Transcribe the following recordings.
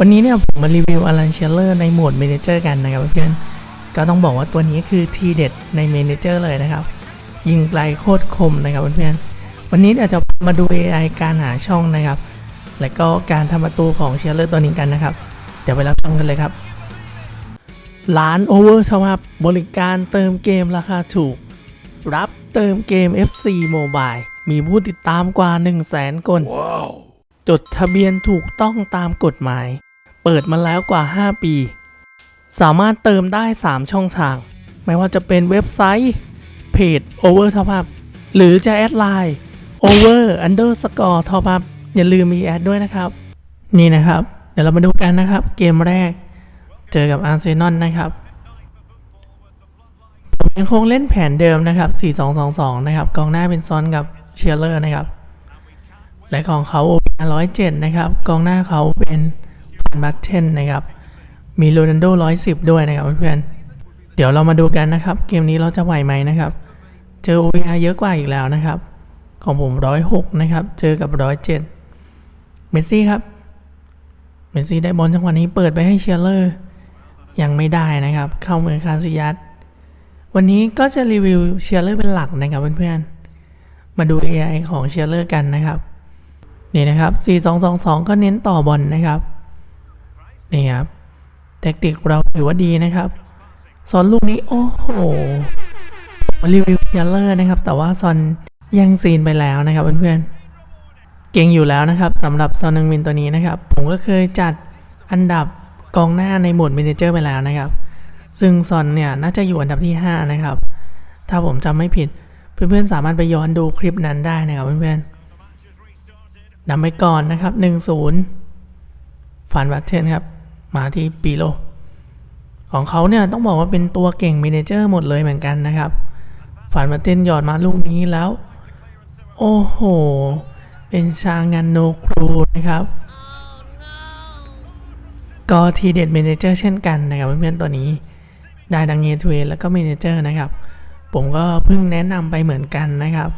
วันนี้เนี่ยผมมารีวิวอลันเชลเลอร์ในโหมดเมนเจอร์กันนะครับเพื่อนก็ต้องบอกว่าตัวนี้คือทีเด็ดในเมนเจอร์เลยนะครับ ยิงไกลโคตรคมนะครับเพื่อนๆวันนี้เดี๋ยวจะมาดู AI การหาช่องนะครับ และก็การทำประตูของเชลเลอร์ตัวนี้กันนะครับ เดี๋ยวไปรับชมกันเลยครับร้านโอเวอร์ทวับบริการเติมเกมราคาถูก รับเติมเกม FC Mobile มีผู้ติดตามกว่า 1 0 0 0 0แสนคน จดทะเบียนถูกต้องตามกฎหมาย เปิดมาแล้วกว่า 5 ปี สามารถเติมได้ 3 ช่องทาง ไม่ว่าจะเป็นเว็บไซต์ เพจ Over Top Up หรือจะแอดไลน์ Over Underscore Top Up อย่าลืมมีแอดด้วยนะครับ นี่นะครับ เดี๋ยวเรามาดูกันนะครับ เกมแรก เจอกับอาร์เซนอลนะครับผมยังคงเล่นแผนเดิมนะครับ 4-2-2-2 นะครับ กองหน้าเป็นซอนกับเชียร์เลอร์นะครับ และของเขา ร้อยเจ็ดนะครับ กองหน้าเขาเป็นฟันบัตเทนนะครับ มีโรนัลโดร้อยสิบด้วยนะครับเพื่อนเดี๋ยวเรามาดูกันนะครับ เกมนี้เราจะไหวไหมนะครับ เจอ OVR เยอะกว่าอีกแล้วนะครับ ของผมร้อยหกนะครับ เจอกับร้อยเจ็ดเมสซี่ครับ เมสซี่ได้บอลจังหวะนี้เปิดไปให้เชียร์เลอร์ ยังไม่ได้นะครับ เข้ามือคาซิยัสวันนี้ก็จะรีวิวเชียร์เลอร์เป็นหลักนะครับเพื่อนๆ มาดู AI ของเชียร์เลอร์กันนะครับ นี่นะครับ 4222 ก็เน้นต่อบอลนะครับ นี่ครับแทคติกเราถือว่าดีนะครับซอนลูกนี้ โอ้โหรีวิวยร์เลอร์นะครับ แต่ว่าซอนยังซีนไปแล้วนะครับเพื่อนๆเก่งอยู่แล้วนะครับสำหรับซอนนึงมินตัวนี้นะครับ ผมก็เคยจัดอันดับกองหน้าในโหมด m ม n เจอร์ไปแล้วนะครับ ซึ่งซอนเนี่ยน่าจะอยู่อันดับที่ 5 นะครับ ถ้าผมจำไม่ผิดเพื่อนๆสามารถไปย้อนดูคลิปนั้นได้นะครับเพื่อนๆ นำไปก่อนนะครับ 1-0ฟานวัตเทนครับ มาที่ปีโล ของเขาเนี่ยต้องบอกว่าเป็นตัวเก่งเมเนเจอร์หมดเลยเหมือนกันนะครับฟานวัตเทนหยอดมาลูกนี้แล้ว โอ้โห เป็นชางานโนครูนะครับ ก็ทีเด็ดเมเนเจอร์เช่นกันนะครับเพื่อนๆตัวนี้ ได้ดังเงทเวแล้วก็เมเนเจอร์นะครับ ผมก็เพิ่งแนะนำไปเหมือนกันนะครับ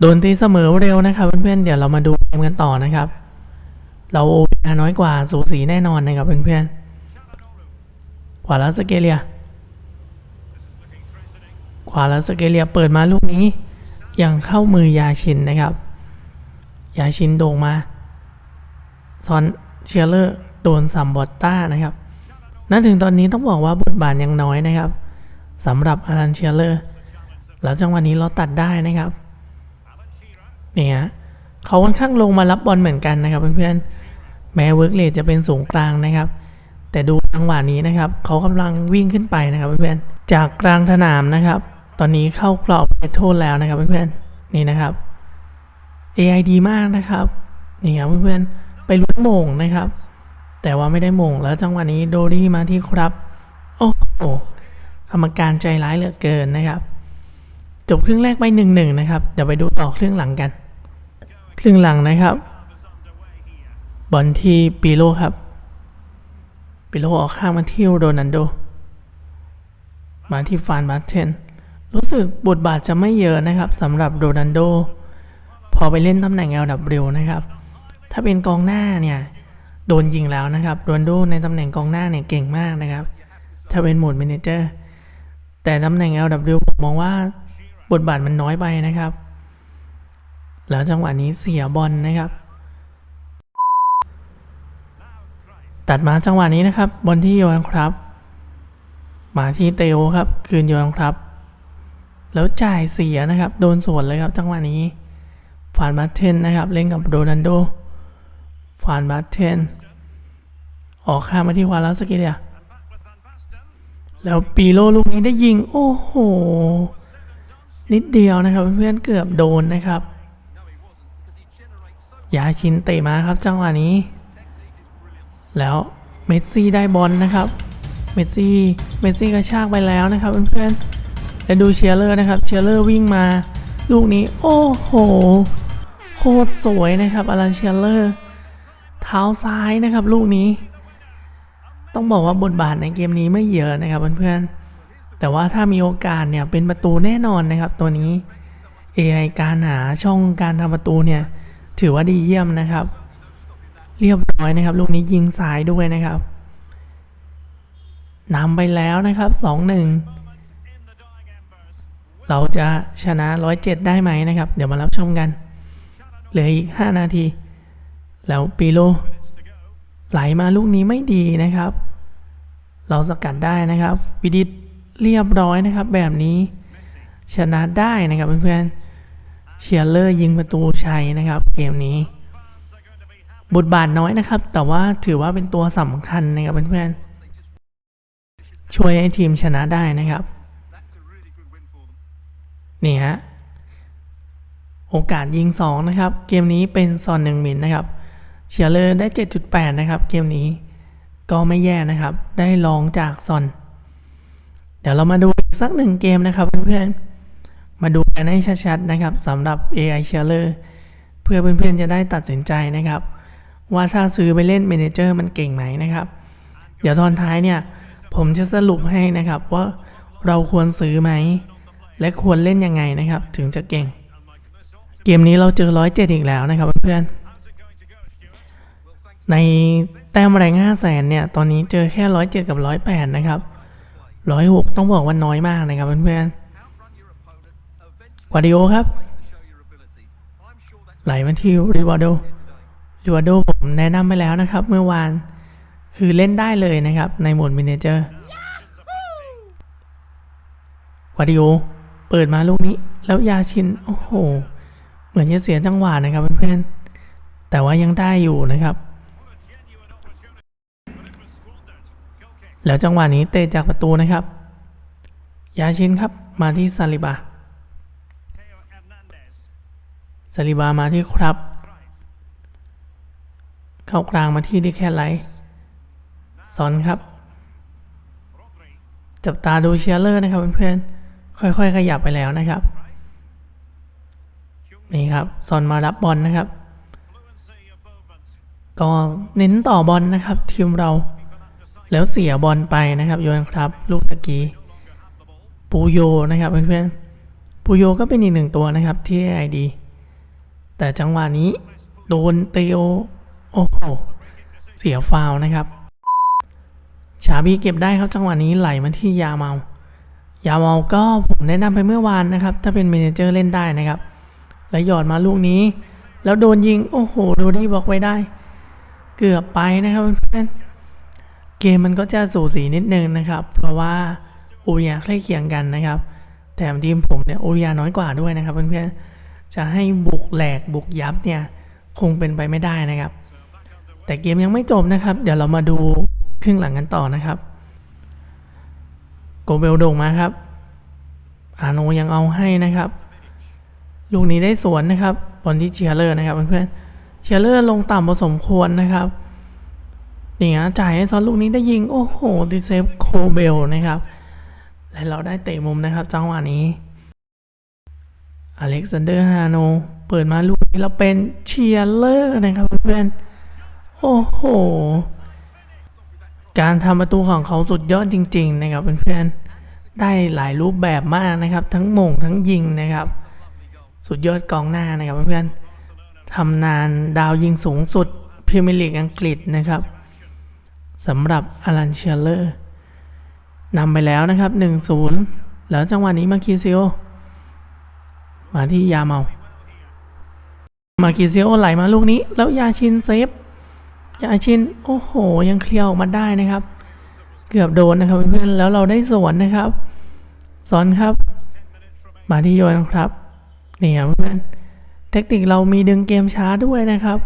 โดนตีเสมอเร็วนะครับเพื่อนๆ เดี๋ยวเรามาดูเกมกันต่อนะครับ เราโอเน้อยกว่าสูสีแน่นอนนะครับเพื่อนๆ ขวาแล้วสเกเลีย ขวาแล้วสเกเลียเปิดมาลูกนี้ ยังเข้ามือยาชินนะครับ ยาชินโด่งมาซอนเชียร์เลอร์โดนซัมบอตต้านะครับนั่นถึงตอนนี้ต้องบอกว่าบทบาทยังน้อยนะครับสำหรับอารันเชียร์เลอร์ แล้วจังหวะนี้เราตัดได้นะครับ เนี่ยเขาค่อนข้างลงมารับบอลเหมือนกันนะครับเพื่อนๆแม้เวิร์กเลทจะเป็นสูงกลางนะครับ แต่ดูจังหวะนี้นะครับเขากำลังวิ่งขึ้นไปนะครับเพื่อนๆจากกลางสนามนะครับ ตอนนี้เข้ากรอบเอโทษแล้วนะครับเพื่อนๆนี่นะครับ AI ดีมากนะครับนี่ครับเพื่อนๆไปลุ้นโมงนะครับ แต่ว่าไม่ได้มงแล้วจังหวะนี้โดดี้มาที่ครับโอ้โหกรรมการใจร้ายเหลือเกินนะครับ จบครึ่งแรกไปหนึ่งหนึ่งนะครับ เดี๋ยวไปดูต่อครึ่งหลังกัน ครึ่งหลังนะครับ บอลที่ปีโลครับปีโลออกข้างมาที่โรนันโด มาที่ฟานบาเทน รู้สึกบทบาทจะไม่เยอะนะครับสำหรับโรนันโด พอไปเล่นตำแหน่ง LW นะครับ ถ้าเป็นกองหน้าเนี่ยโดนยิงแล้วนะครับ โรนันโดในตำแหน่งกองหน้าเนี่ยเก่งมากนะครับ ถ้าเป็นหมดเมนเจอร์ แต่ตำแหน่ง LW ผมมองว่าบทบาทมันน้อยไปนะครับ แล้วจังหวะนี้เสียบอลนะครับ ตัดมาจังหวะนี้นะครับ บอลที่โยนครับ มาที่เตโอครับ คืนโยนครับ แล้วจ่ายเสียนะครับ โดนสวนเลยครับ จังหวะนี้ฟานบัตเทนนะครับ เล่นกับโรนันโดฟานบัตเทนออกข้ามมาที่ควาลาสกิเลียแล้วปีโลลูกนี้ได้ยิง โอ้โห นิดเดียวนะครับ เพื่อนเกือบโดนนะครับ ยาชินเตะมาครับจังหวะนี้ แล้วเมสซี่ได้บอลนะครับ เมสซี่ เมสซี่กระชากไปแล้วนะครับเพื่อนๆและดูเชียร์เลอร์นะครับ เชียร์เลอร์วิ่งมา ลูกนี้ โอ้โห โคตรสวยนะครับอลันเชียร์เลอร์ เท้าซ้ายนะครับ ลูกนี้ ต้องบอกว่าบทบาทในเกมนี้ไม่เยอะนะครับเพื่อนๆ แต่ว่าถ้ามีโอกาสเนี่ยเป็นประตูแน่นอนนะครับตัวนี้ AI การหาช่องการทำประตูเนี่ย ถือว่าดีเยี่ยมนะครับ เรียบร้อยนะครับ ลูกนี้ยิงสายด้วยนะครับนำไปแล้วนะครับสองหนึ่งเราจะชนะร้อยเจ็ดได้ไหมนะครับ เดี๋ยวมารับชมกันเหลืออีกห้านาที แล้วปีโลไหลมาลูกนี้ไม่ดีนะครับ เราสกัดได้นะครับ วิดิตเรียบร้อยนะครับ แบบนี้ชนะได้นะครับเพื่อนๆ เชียร์เลอร์ยิงประตูชัยนะครับ เกมนี้ บทบาทน้อยนะครับ แต่ว่าถือว่าเป็นตัวสำคัญนะครับเพื่อนๆช่วยให้ทีมชนะได้นะครับนี่ฮะโอกาสยิง 2 นะครับ เกมนี้เป็นซอนหนึ่งมินนะครับเชียร์เลอร์ได้ 7.8 นะครับ เกมนี้ก็ไม่แย่นะครับ ได้ลองจากซอน เดี๋ยวเรามาดูสักหนึ่งเกมนะครับเพื่อนๆ มาดูกันให้ชัดๆนะครับสำหรับ AI s h a r e r เพื่อเพื่อนๆจะได้ตัดสินใจนะครับ ว่าถ้าซื้อไปเล่นเมเนเจอร์มันเก่งไหมนะครับ เดี๋ยวตอนท้ายเนี่ย ผมจะสรุปให้นะครับว่าเราควรซื้อไหม และควรเล่นยังไงนะครับ ถึงจะเก่ง เกมนี้เราเจอร้อยเจ็ดอีกแล้วนะครับเพื่อนๆในแต้มแรงห้าแสนเนี่ย ตอนนี้เจอแค่ร้อยเจ็ดกับร้อยแปดนะครับร้อยหกต้องบอกว่าน้อยมากนะครับเพื่อนๆ วาดิโอครับ ไหลมาที่ริวาโดริวาโดผมแนะนำไปแล้วนะครับ เมื่อวาน คือเล่นได้เลยนะครับ ในโหมดมินเจอร์วาดิโอ เปิดมาลูกนี้ แล้วยาชิน โอ้โห เหมือนจะเสียจังหวะนะครับเพื่อนๆ แต่ว่ายังได้อยู่นะครับ แล้วจังหวะนี้เตะจากประตูนะครับ ยาชินครับ มาที่ซาลิบา ซาลิบามาที่ครับ เข้ากลางมาที่ดิแค่ไลสอนครับ จับตาดูเชียร์เลอร์นะครับเพื่อนๆ ค่อยๆ ขยับไปแล้วนะครับ นี่ครับซอนมารับบอลนะครับ ก็เน้นต่อบอลนะครับ ทีมเรา แล้วเสียบอลไปนะครับโยนครับ ลูกตะกี้ ปูโยนะครับเพื่อนๆ ปูโยก็เป็นอีกหนึ่งตัวนะครับที่ไอดี แต่จังหวะนี้โดนเตโอโอ้โห เสียฟาวนะครับ ชาบีเก็บได้ครับจังหวะนี้ไหลมาที่ยาเมา ยาเมาก็ผมแนะนำไปเมื่อวานนะครับ ถ้าเป็นเมเนเจอร์เล่นได้นะครับ แล้วหยอดมาลูกนี้ แล้วโดนยิง โอ้โหโดนที่บล็อกไว้ได้ เกือบไปนะครับเพื่อนเกมมันก็จะสูสีนิดนึงนะครับ เพราะว่าโออยาใกล้เคียงกันนะครับ แถมทีมผมเนี่ยโอยาน้อยกว่าด้วยนะครับเพื่อนๆ จะให้บุกแหลกบุกยับเนี่ยคงเป็นไปไม่ได้นะครับ แต่เกมยังไม่จบนะครับ เดี๋ยวเรามาดูครึ่งหลังกันต่อนะครับโกเบลโด่งมาครับ อาโนยังเอาให้นะครับ ลูกนี้ได้สวนนะครับบอลที่เชียร์เลอร์นะครับเพื่อนๆเชียร์เลอร์ลงต่ำพอสมควรนะครับนี่ฮะจ่ายให้ซอนลูกนี้ได้ยิง โอ้โหดิเซฟโคเบลนะครับ และเราได้เตะมุมนะครับจังหวะนี้ อเล็กซานเดอร์ฮาโน เปิดมาลูกนี้เราเป็นเชียร์เลอร์นะครับเพื่อนโอ้โห การทำประตูของเขาสุดยอดจริง ๆ นะครับเพื่อนๆ ได้หลายรูปแบบมากนะครับ ทั้งมงทั้งยิงนะครับ สุดยอดกองหน้านะครับเพื่อนๆทำนานดาวยิงสูงสุดพรีเมียร์ลีกอังกฤษนะครับสำหรับอลันเชียร์เลอร์นำไปแล้วนะครับ 1-0 แล้วจังหวะนี้มาคิซิโอ มาที่ยาเมา มาคิซิโอไหลมาลูกนี้ แล้วยาชินเซฟยาชินโอ้โห ยังเคลียร์ออกมาได้นะครับ เกือบโดนนะครับเพื่อนแล้วเราได้สวนนะครับสอนครับ มาที่โยนครับนี่ครับเพื่อนเทคนิคเรามีดึงเกมช้าด้วยนะครับ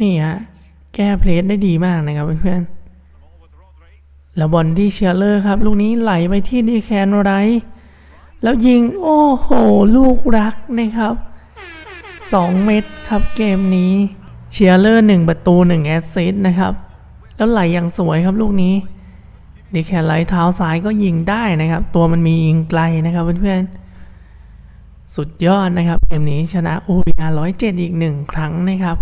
นี่ฮะแก้เพลสได้ดีมากนะครับเพื่อนแล้วบอลที่เชียร์เลอร์ครับ ลูกนี้ไหลไปที่ดีแคนไร แล้วยิงโอ้โห ลูกรักนะครับ 2 เม็ดครับเกมนี้เชียร์เลอร์1ประตู1แอสซิสต์นะครับ แล้วไหลอย่างสวยครับลูกนี้ดีแคนไหลเท้าซ้ายก็ยิงได้นะครับ ตัวมันมียิงไกลนะครับเพื่อนๆสุดยอดนะครับ เกมนี้ชนะ OBR 107อีกหนึ่งครั้งนะครับ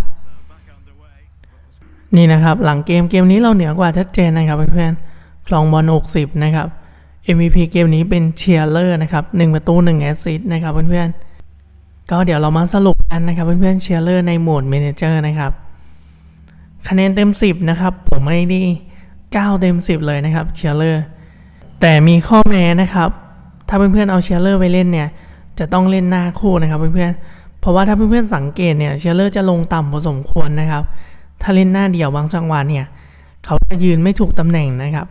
นี่นะครับ หลังเกมเกมนี้เราเหนือกว่าชัดเจนนะครับเพื่อนๆคลองบอล60 นะครับ MVP เกมนี้เป็นเชียร์เลอร์นะครับ1ประตู1แอสซิสต์นะครับเพื่อนๆ ก็เดี๋ยวเรามาสรุปกันนะครับเพื่อนๆเชียร์เลอร์ในโหมดเมเนเจอร์นะครับคะแนนเต็ม 10 นะครับ ผมไม่ได้9เต็ม 10 เลยนะครับเชียร์เลอร์แต่มีข้อแม้นะครับ ถ้าเพื่อนๆเอาเชียร์เลอร์ไปเล่นเนี่ย จะต้องเล่นหน้าคู่นะครับเพื่อนๆเพราะว่าถ้าเพื่อนๆสังเกตเนี่ยเชียร์เลอร์จะลงต่ำพอสมควรนะครับ ถ้าเล่นหน้าเดี่ยวบางจังหวะเนี่ย เขาจะยืนไม่ถูกตำแหน่งนะครับ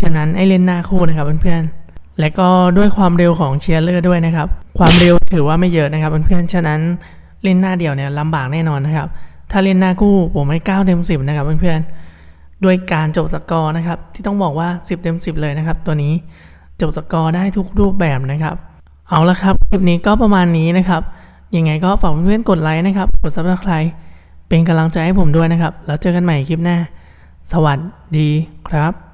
ฉะนั้นไอ้เล่นหน้าคู่นะครับเพื่อนๆ และก็ด้วยความเร็วของเชียร์เลอร์ด้วยนะครับ ความเร็วถือว่าไม่เยอะนะครับเพื่อนๆ ฉะนั้นเล่นหน้าเดี่ยวเนี่ยลำบากแน่นอนนะครับ ถ้าเล่นหน้าคู่ผมให้9เต็ม10 นะครับเพื่อนๆ ด้วยการจบสกอร์นะครับที่ต้องบอกว่า 10 เต็ม 10 เลยนะครับ ตัวนี้จบสกอร์ได้ทุกรูปแบบนะครับ เอาละครับคลิปนี้ก็ประมาณนี้นะครับ ยังไงก็ฝากเพื่อนๆ กดไลค์นะครับ กด subscribe เป็นกำลังใจให้ผมด้วยนะครับ แล้วเจอกันใหม่คลิปหน้า สวัสดีครับ